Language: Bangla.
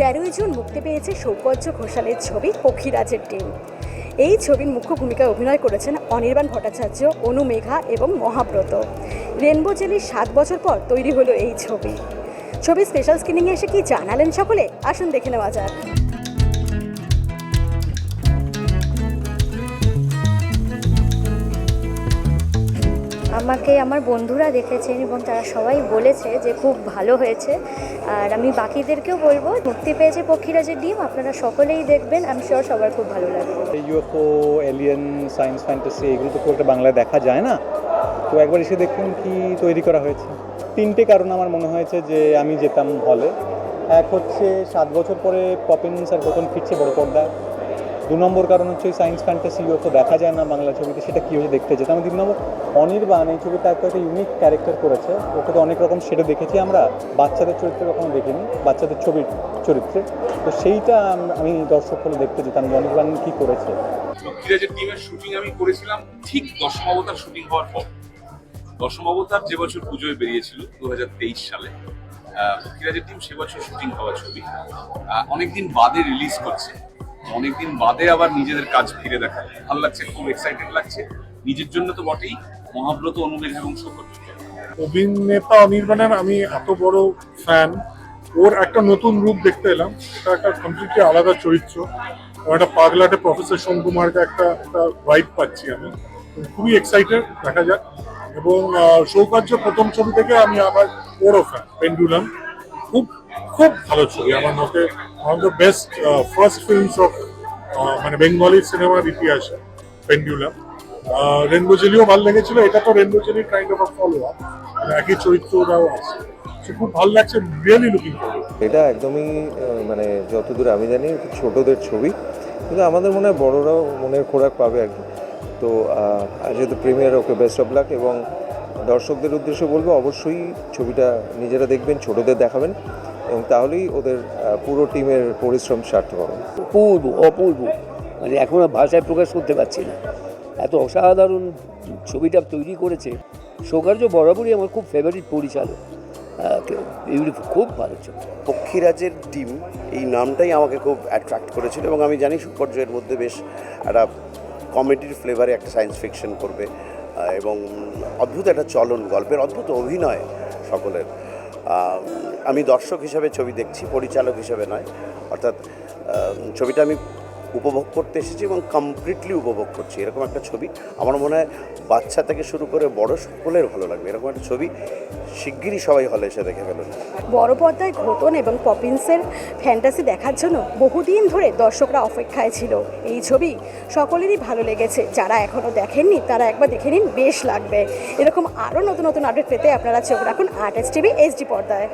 তেরোই জুন মুক্তি পেয়েছে সৌকর্য ঘোষালের ছবি পক্ষীরাজের টিম। এই ছবির মুখ্য ভূমিকায় অভিনয় করেছেন অনির্বাণ ভট্টাচার্য, অনু মেঘা এবং মহাব্রত। রেনবো জেলির সাত বছর পর তৈরি হলো এই ছবি। ছবির স্পেশাল স্ক্রিনিংয়ে এসে কি জানালেন সকলে? আসুন দেখে নেওয়া যাক। আমাকে আমার বন্ধুরা দেখেছেন এবং তারা সবাই বলেছে যে খুব ভালো হয়েছে। আর আমি বাকিদেরকেও বলব, মুক্তি পেয়েছে পক্ষীরাজের ডিম, আপনারা সকলেই দেখবেন, আমি শিওর সবার খুব ভালো লাগবে। ইউএফও এলিয়েন সায়েন্স ফ্যান্টাসি এগুলো তো খুব একটা বাংলায় দেখা যায় না। তো একবার এসে দেখুন কি তৈরি করা হয়েছে। তিনটে কারণ আমার মনে হয়েছে যে আমি যেতাম হলে এক হচ্ছে সাত বছর পরে পপিন স্যার প্রথম ফিরছে বড় পর্দা দু নম্বর কারণ হচ্ছে ওই সায়েন্স ফ্যান্টাসি ইউএফও দেখা যায় না বাংলা ছবিতে সেটা কী হয়েছে দেখতে যেতাম তিন নম্বর অনির্বাণ এই ছবিটা একটা একটা ইউনিক ক্যারেক্টার করেছে। ওকে তো অনেক রকম সেটা দেখেছি আমরা বাচ্চাদের চরিত্রে কখনো দেখিনি বাচ্চাদের ছবির চরিত্রে। তো সেইটা আমি দর্শক হলে দেখতে যেতাম যে অনির্বাণ কী করেছে। লক্ষ্মীরাজের টিমের শুটিং আমি করেছিলাম ঠিক দশম অবতার শুটিং হওয়ার পর। দশম অবতার যে বছর পুজোয় বেরিয়েছিল দু হাজার তেইশ সালে আহ, টিম সে বছর শুটিং হওয়া ছবি। অনেকদিন বাদে রিলিজ করছে। অনেকদিন বাদে আবার নিজেদের কাজ ফিরে দেখা। ভালো লাগছে, খুব এক্সাইটেড লাগছে। নিজের জন্য তো বটেই। মহাব্রত, অনুমেঘ এবং সৌকর্য অভিনেতা অনির্বাণের আমি এত বড় ফ্যান ওর একটা নতুন রূপ দেখতে এলাম। এটা একটা কমপ্লিটলি আলাদা চরিত্র। একটা পাগলাটে প্রফেসর শঙ্কুমারকে একটা একটা ভাইব পাচ্ছি আমি। খুবই এক্সাইটেড দেখা যাক। এবং সৌকার্য প্রথম ছবি থেকে আমি আবার ওরও ফ্যান পেন্ডুলাম। খুব ভালো ছবি। আমার মতে one of the best first films of মানে বেঙ্গলি সিনেমার ইতিহাসে পেন্ডুলাম রেনবো জেলিও ভালো লেগেছিল এটা তো রেনবো জেলির কাইন্ড অফ ফলো আপ একই চরিত্ররাও আছে। খুব ভালো লাগছে রিয়েলি লুকিং এটা একদমই মানে যতদূর আমি জানি ছোটদের ছবি। কিন্তু আমাদের মনে হয় বড়রাও মনের খোরাক পাবে আর কি তো আর যেহেতু premiere okay best of luck এবং দর্শকদের উদ্দেশ্যে বলব অবশ্যই ছবিটা নিজেরা দেখবেন ছোটদের দেখাবেন। এবং তাহলেই ওদের পুরো টিমের পরিশ্রম সার্থক হবে। অপূর্ব অপূর্ব। মানে এখন আর ভাষায় প্রকাশ করতে পারছি না। এত অসাধারণ ছবিটা তৈরি করেছে। সৌকার্য বরাবরই আমার খুব ফেভারিট পরিচালক। খুব ভালো ছবি। পক্ষীরাজের টিম এই নামটাই আমাকে খুব অ্যাট্রাক্ট করেছিল এবং আমি জানি সুপর্য এর মধ্যে বেশ একটা কমেডির ফ্লেভারে একটা সায়েন্স ফিকশন করবে। এবং অদ্ভুত একটা চলন গল্পের অদ্ভুত অভিনয় সকলের। আমি দর্শক হিসাবে ছবি দেখছি পরিচালক হিসাবে নয়। অর্থাৎ ছবিটা আমি উপভোগ করতে এসেছি এবং কমপ্লিটলি উপভোগ করছি। এরকম একটা ছবি আমার মনে হয় বাচ্চা থেকে শুরু করে বড় সকলের ভালো লাগবে। এরকম একটা ছবি শিগগিরই সবাই হলে এসে দেখে ফেলুন। বড় পর্দায় ঘটন এবং পপিন্সের ফ্যান্টাসি দেখার জন্য বহুদিন ধরে দর্শকরা অপেক্ষায় ছিল। এই ছবি সকলেরই ভালো লেগেছে। যারা এখনও দেখেননি, তারা একবার দেখে নিন, বেশ লাগবে। এরকম আরও নতুন নতুন আপডেট পেতে আপনারা চোখ রাখুন আর্ট এস টিভি এইচডি পর্দায়।